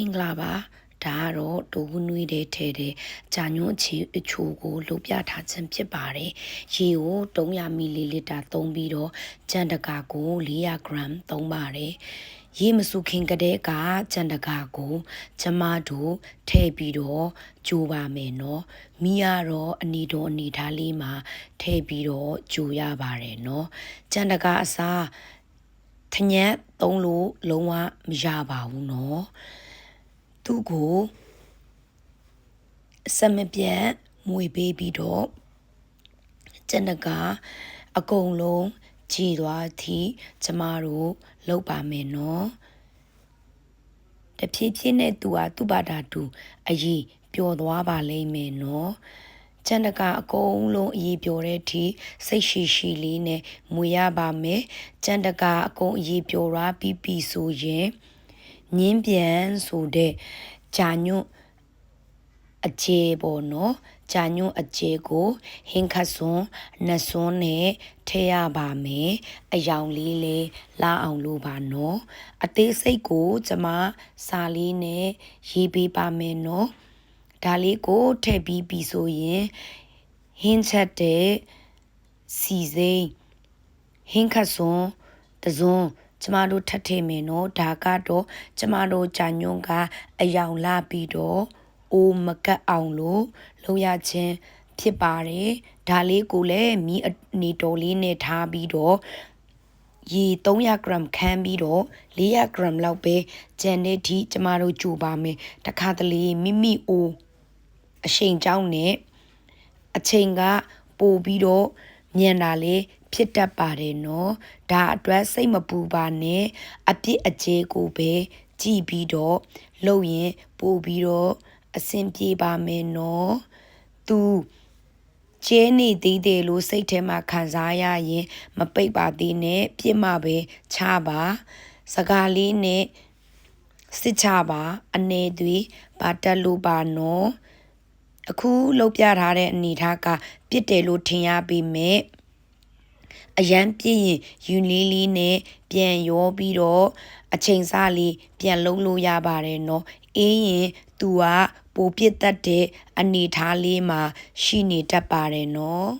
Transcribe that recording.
မင်္ဂလာပါဒါကတော့ဒိုဂနွေတဲ့ထဲတဲ့ဂျာညွန့်အချီအချိုကိုလှုပ်ပြထားခြင်းဖြစ်ပါတယ်။ရေကို300မီလီလီတာသုံးပြီးတော့ကြံတကာကို400ဂရမ်သုံးပါတယ်။ရေမစုခင်ကတဲ့ကကြံတကာကိုကျမတို့ထည့်ပြီးတော့ကြိုပါမယ်နော်။မိရတော့အနီတော်အနီထားလေးမှာထည့်ပြီးတော့ကြိုရပါတယ်နော်။ကြံတကာအစားထညက်သုံးလို့လုံးဝမရပါဘူးနော်။ သူ့ကိုအဆက်မပြတ်မွေပေးပြီးတော့ကျန်တကာအကုန်လုံးကြည်သွားသည်ကျမတို့လောက်ပါမယ်နော်တဖြည်းဖြည်းနဲ့သူဟာသူ့ဘာသာတူအရေးပျော်သွားပါလိမ့်မယ်နော်ကျန်တကာအကုန်လုံးအေးပျော်တဲ့အထိစိတ်ရှိရှိလေးနဲ့မွေရပါမယ်ကျန်တကာအကုန်အေးပျော်ရပြီးပြီဆိုရင် ညင်းပြန်ဆိုတဲ့ဂျာညွတ်အကျေပေါ့နော်ဂျာညွတ်အကျေကိုဟင်းခတ်စွန်းနှစွန်းနဲ့ထည့်ရပါမယ်အယောင်လေးလေးလာအောင်လို့ပါနော်အသေးစိတ်ကိုကျမစာလေးနဲ့ရေးပေးပါမယ်နော်ဒါလေးကိုထည့်ပြီးပြီဆိုရင်ဟင်းချက်တဲ့စီစိမ်းဟင်းခတ်စွန်းတစွန်း ကျမတို့ထပ်ထည့်မယ်နော်ဒါကတော့ကျမတို့ဂျာညွန့်ကအယောင်လာပြီးတော့အိုးမကတ်အောင်လို့လုပ်ရခြင်းဖြစ်ပါတယ်ဒါလေးကိုလည်းမီးအနေတော်လေးနဲ့ထားပြီးတော့ရေ300 gram ခန်းပြီးတော့400 gram လောက်ပဲကြံတဲ့ထိကျမတို့ကြိုပါမယ်တခါတလေမိမိအိုးအရှိန်ကြောင်းနဲ့အချိန်ကပို့ပြီးတော့မြန်တာလေ ဖြစ်တတ်ပါတယ်နော်ဒါအတွက်စိတ်မပူပါနဲ့အပြစ်အကျေကိုပဲကြည်ပြီးတော့လှုပ်ရင်ပို့ပြီးတော့အဆင်ပြေပါမယ်နော်သူကျဲနေသေးတယ်လို့စိတ်ထဲမှာခံစားရရင်မပိတ်ပါသေးနဲ့ပြစ်မှပဲချပါစကားလေးနဲ့စစ်ချပါအနေတွေပါတက်လို့ပါနော်အခုလှုပ်ပြထားတဲ့အနေထားကပြစ်တယ်လို့ထင်ရပေမဲ့ အရန်ပြည့်ရင်ယူလေးလေးနဲ့ပြန်ရောပြီးတော့အချိန်စားလေးပြန်လုံးလို့ရပါတယ်နော်အေးရင်သူကပိုပြစ်တတ်တဲ့အနေထားလေးမှာရှိနေတတ်ပါတယ်နော်